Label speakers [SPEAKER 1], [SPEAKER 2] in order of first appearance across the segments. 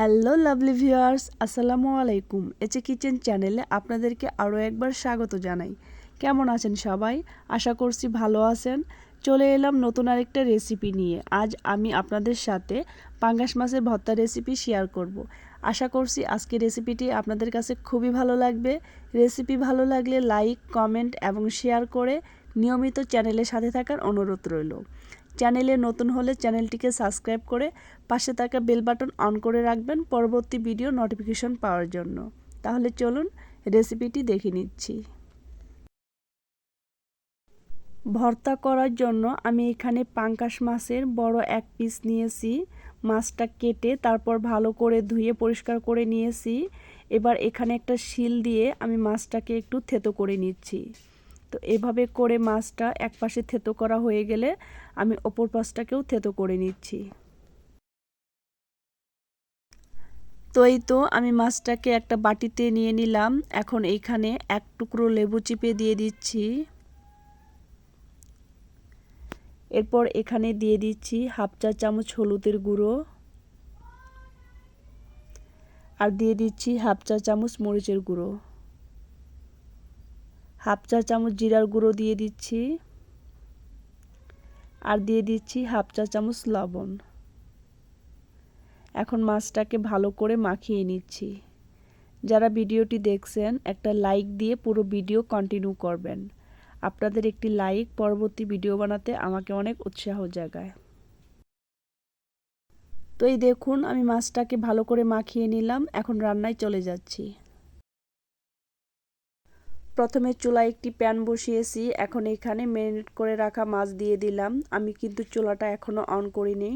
[SPEAKER 1] Hello lovely viewers আসসালামু আলাইকুম এচে kitchen চ্যানেলে আপনাদেরকে আরও একবার স্বাগত জানাই। কেমন আছেন সবাই? আশা করছি ভালো আছেন। চলে এলাম নতুন আরেকটা রেসিপি নিয়ে। আজ আমি আপনাদের সাথে পাঙ্গাস মাছের ভর্তা রেসিপি শেয়ার করব। আশা করছি আজকে রেসিপিটি আপনাদের কাছে খুবই ভালো লাগবে। রেসিপি ভালো লাগলে লাইক কমেন্ট এবং শেয়ার করে নিয়মিত চ্যানেলের সাথে থাকার অনুরোধ রইল। চ্যানেলে নতুন হলে চ্যানেলটিকে সাবস্ক্রাইব করে পাশে থাকা বেল বাটন অন করে রাখবেন পরবর্তী ভিডিও নোটিফিকেশন পাওয়ার জন্য। তাহলে চলুন রেসিপিটি দেখে নিচ্ছি। ভর্তা করার জন্য আমি এখানে পাঙ্কাশ মাছের বড় এক পিস নিয়েছি। মাছটা কেটে তারপর ভালো করে ধুয়ে পরিষ্কার করে নিয়েছি। এবার এখানে একটা শিল দিয়ে আমি মাছটাকে একটু থেতো করে নিচ্ছি। তো এভাবে করে মাছটা এক পাশে থেতো করা হয়ে গেলে আমি ওপর পাশটাকেও থেতো করে নিচ্ছি। তো এই তো আমি মাছটাকে একটা বাটিতে নিয়ে নিলাম। এখন এইখানে এক টুকরো লেবু চিপে দিয়ে দিচ্ছি। এরপর এখানে দিয়ে দিচ্ছি হাফ চা চামচ হলুদের গুঁড়ো। আর দিয়ে দিচ্ছি হাফ চা চামচ মরিচের গুঁড়ো। হাফ চা চামচ জিরার গুঁড়ো দিয়ে দিচ্ছি। আর দিয়ে দিচ্ছি হাফ চা চামচ লবণ। এখন মাছটাকে ভালো করে মাখিয়ে নিচ্ছি। যারা ভিডিওটি দেখছেন, একটা লাইক দিয়ে পুরো ভিডিও কন্টিনিউ করবেন। আপনাদের একটি লাইক পরবর্তী ভিডিও বানাতে আমাকে অনেক উৎসাহ জাগায়। তো এই দেখুন, আমি মাছটাকে ভালো করে মাখিয়ে নিলাম, এখন রান্নায় চলে যাচ্ছি। প্রথমে চুলায় একটি প্যান বসিয়েছি, এখন এখানে ম্যারিনেট করে রাখা মাছ দিয়ে দিলাম। আমি কিন্তু চুলাটা এখনও অন করিনি।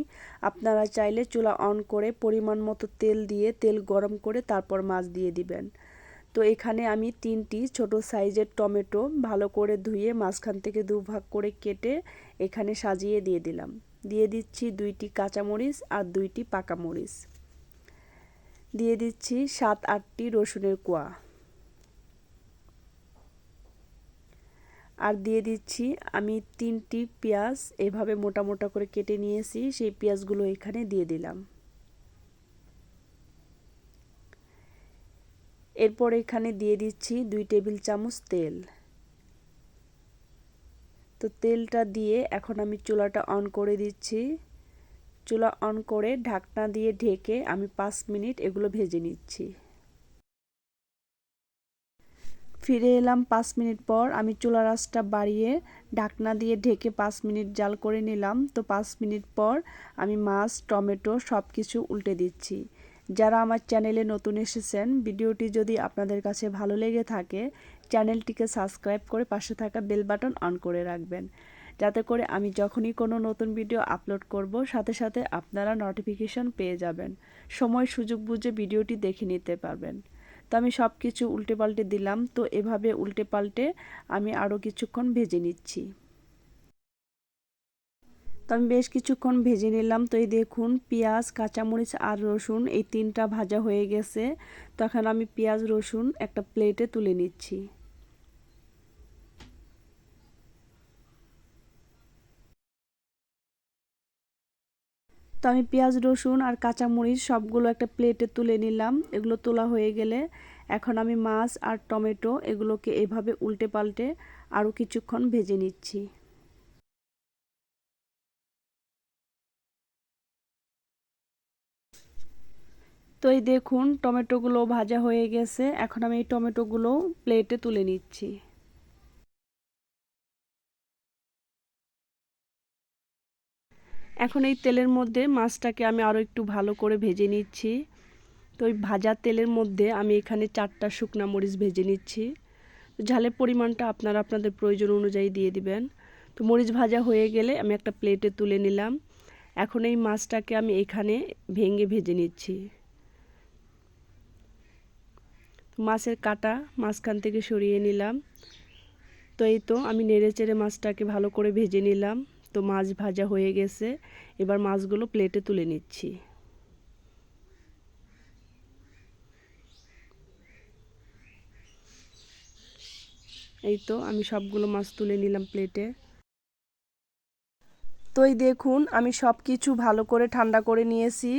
[SPEAKER 1] আপনারা চাইলে চুলা অন করে পরিমাণ মতো তেল দিয়ে তেল গরম করে তারপর মাছ দিয়ে দিবেন। তো এখানে আমি তিনটি ছোট সাইজের টমেটো ভালো করে ধুয়ে মাঝখান থেকে দু ভাগ করে কেটে এখানে সাজিয়ে দিয়ে দিলাম। দিয়ে দিচ্ছি দুইটি কাঁচামরিচ আর দুইটি পাকা মরিচ। দিয়ে দিচ্ছি সাত আটটি রসুনের কোয়া। আর দিয়ে দিচ্ছি আমি তিনটি পেঁয়াজ। এভাবে মোটা মোটা করে কেটে নিয়েছি, সেই পেঁয়াজগুলো এখানে দিয়ে দিলাম। এরপর এখানে দিয়ে দিচ্ছি দুই টেবিল চামচ তেল। তো তেলটা দিয়ে এখন আমি চুলাটা অন করে দিচ্ছি। চুলা অন করে ঢাকনা দিয়ে ঢেকে আমি পাঁচ মিনিট এগুলো ভেজে নিচ্ছি। ফিরে এলাম পাঁচ মিনিট পর। আমি চুলা রাসটা বাড়িয়ে ঢাকনা দিয়ে ঢেকে পাঁচ মিনিট জাল করে নিলাম। তো পাঁচ মিনিট পর আমি মাছ, টমেটো সব কিছু উল্টে দিচ্ছি। যারা আমার চ্যানেলে নতুন এসেছেন, ভিডিওটি যদি আপনাদের কাছে ভালো লেগে থাকে, চ্যানেলটিকে সাবস্ক্রাইব করে পাশে থাকা বেল বাটন অন করে রাখবেন। যাতে করে আমি যখনই কোনো নতুন ভিডিও আপলোড করব, সাথে সাথে আপনারা নোটিফিকেশন পেয়ে যাবেন। সময় সুযোগ বুঝে ভিডিওটি দেখে নিতে পারবেন। তো আমি সব কিছু উল্টে পাল্টে দিলাম। তো এভাবে উল্টে পাল্টে আমি আরও কিছুক্ষণ ভেজে নিচ্ছি। তো আমি বেশ কিছুক্ষণ ভেজে নিলাম। তো এই দেখুন, পেঁয়াজ, কাঁচামরিচ আর রসুন এই তিনটা ভাজা হয়ে গেছে। তখন আমি পেঁয়াজ, রসুন একটা প্লেটে তুলে নিচ্ছি। তো আমি পেঁয়াজ, রসুন আর কাঁচামরিচ সবগুলো একটা প্লেটে তুলে নিলাম। এগুলো তোলা হয়ে গেলে এখন আমি মাছ আর টমেটো এগুলোকে এভাবে উল্টে পাল্টে আরও কিছুক্ষণ ভেজে নিচ্ছি। তো এই দেখুন, টমেটোগুলো ভাজা হয়ে গেছে। এখন আমি এই টমেটোগুলো প্লেটে তুলে নিচ্ছি। এখন এই তেলের মধ্যে মাছটাকে আমি আরও একটু ভালো করে ভেজে নিচ্ছি। তো ওই ভাজা তেলের মধ্যে আমি এখানে চারটা শুকনা মরিচ ভেজে নিচ্ছি। ঝালের পরিমাণটা আপনারা আপনাদের প্রয়োজন অনুযায়ী দিয়ে দিবেন। তো মরিচ ভাজা হয়ে গেলে আমি একটা প্লেটে তুলে নিলাম। এখন এই মাছটাকে আমি এখানে ভেঙে ভেজে নিচ্ছি। মাছের কাটা মাঝখান থেকে সরিয়ে নিলাম। তো এই তো আমি নেড়ে চেড়ে মাছটাকে ভালো করে ভেজে নিলাম। তো মাছ ভাজা হয়ে গেছে। এবার মাছগুলো প্লেটে তুলে নিচ্ছি। এই তো আমি সবগুলো মাছ তুলে নিলাম প্লেটে তো এই দেখুন, আমি সব কিছু ভালো করে ঠান্ডা করে নিয়েছি।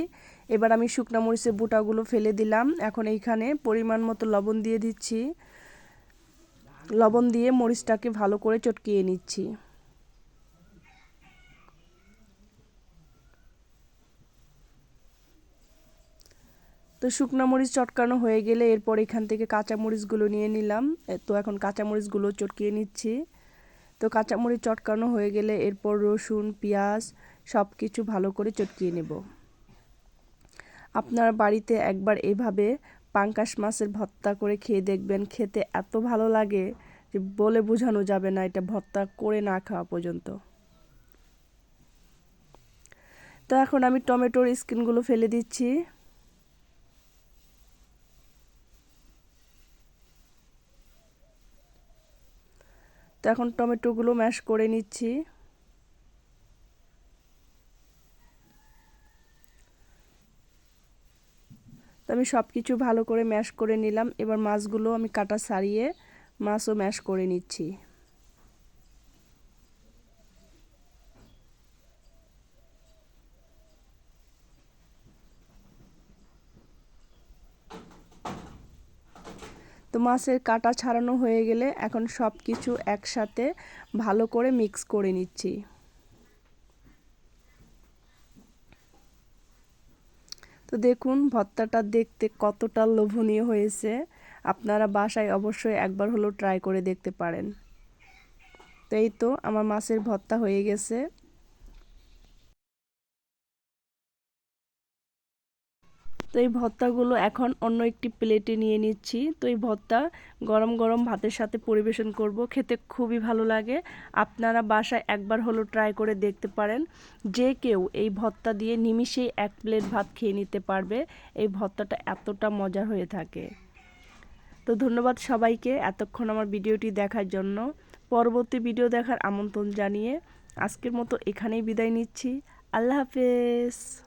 [SPEAKER 1] এবার আমি শুকনো মরিচের বুটাগুলো ফেলে দিলাম। এখন এইখানে পরিমাণ মতো লবণ দিয়ে দিচ্ছি। লবণ দিয়ে মরিচটাকে ভালো করে চটকিয়ে নিচ্ছি। তো শুকনো মরিচ চটকানো হয়ে গেলে এরপর এখান থেকে কাঁচা মরিচগুলো নিয়ে নিলাম। তো এখন কাঁচা মরিচগুলো চটকিয়ে নিচ্ছি। তো কাঁচা মরিচ চটকানো হয়ে গেলে এরপর রসুন, পেঁয়াজ সব কিছু ভালো করে চটকিয়ে নেব। আপনার বাড়িতে একবার এভাবে পাঙ্কাশ মাছের ভর্তা করে খেয়ে দেখবেন, খেতে এত ভালো লাগে যে বলে বোঝানো যাবে না এটা ভর্তা করে না খাওয়া পর্যন্ত। তো এখন আমি টমেটোর স্কিনগুলো ফেলে দিচ্ছি। তো এখন টমেটোগুলো ম্যাশ করে নিচ্ছি। তো আমি সব কিছু ভালো করে ম্যাশ করে নিলাম। এবার মাছগুলো আমি কাটা সারিয়ে মাছও ম্যাশ করে নিচ্ছি। মাছের কাটা ছাড়ানো হয়ে গেলে এখন সব কিছু একসাথে ভালো করে মিক্স করে নিচ্ছি। তো দেখুন, ভর্তাটা দেখতে কতটা লোভনীয় হয়েছে। আপনারা বাসায় অবশ্যই একবার হলেও ট্রাই করে দেখতে পারেন। তো এই তো আমার মাছের ভর্তা হয়ে গেছে। তো এই ভর্তাগুলো এখন অন্য একটি প্লেটে নিয়ে নিচ্ছি। তো এই ভর্তা গরম গরম ভাতের সাথে পরিবেশন করব। খেতে খুবই ভালো লাগে। আপনারা বাসায় একবার হলো ট্রাই করে দেখতে পারেন। যে কেউ এই ভর্তা দিয়ে নিমিষেই এক প্লেট ভাত খেয়ে নিতে পারবে। এই ভর্তাটা এতটা মজার হয়ে থাকে। তো ধন্যবাদ সবাইকে এতক্ষণ আমার ভিডিওটি দেখার জন্য। পরবর্তী ভিডিও দেখার আমন্ত্রণ জানিয়ে আজকের মতো এখানেই বিদায় নিচ্ছি। আল্লাহ হাফেজ।